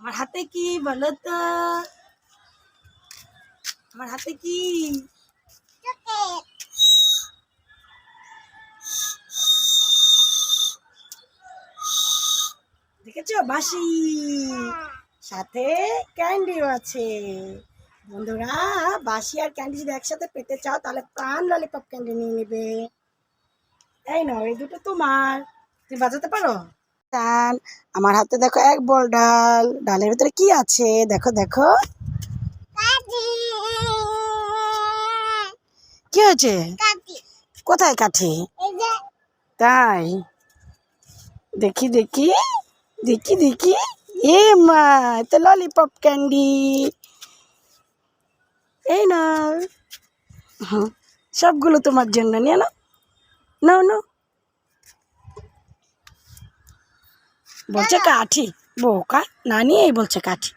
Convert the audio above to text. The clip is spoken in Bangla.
হাতে কি বলো তো আমার হাতে কি? দেখেছ? বাসি সাথে ক্যান্ডিও আছে। বন্ধুরা বাসি আর ক্যান্ডি যদি একসাথে পেতে চাও, তাহলে প্রাণ ললিপপ ক্যান্ডি নিয়ে নেবে। এই নাও, এই দুটো তোমার। তুমি বাজাতে পারো? ডাল। আমার হাতে দেখো এক বল ডাল। ডালের ভিতরে কি আছে? দেখো দেখো। কি হয়েছে? কোথায় কাঠি? তাই। দেখি দেখি। দেখি দেখি। এ মা তো ললিপপ ক্যান্ডি এই না হুম, সবগুলো তোমার জন্য। নিয়ে নাও। নাও নাও। বলছে কাঠি। বোকা নানি এই বলছে কাঠি।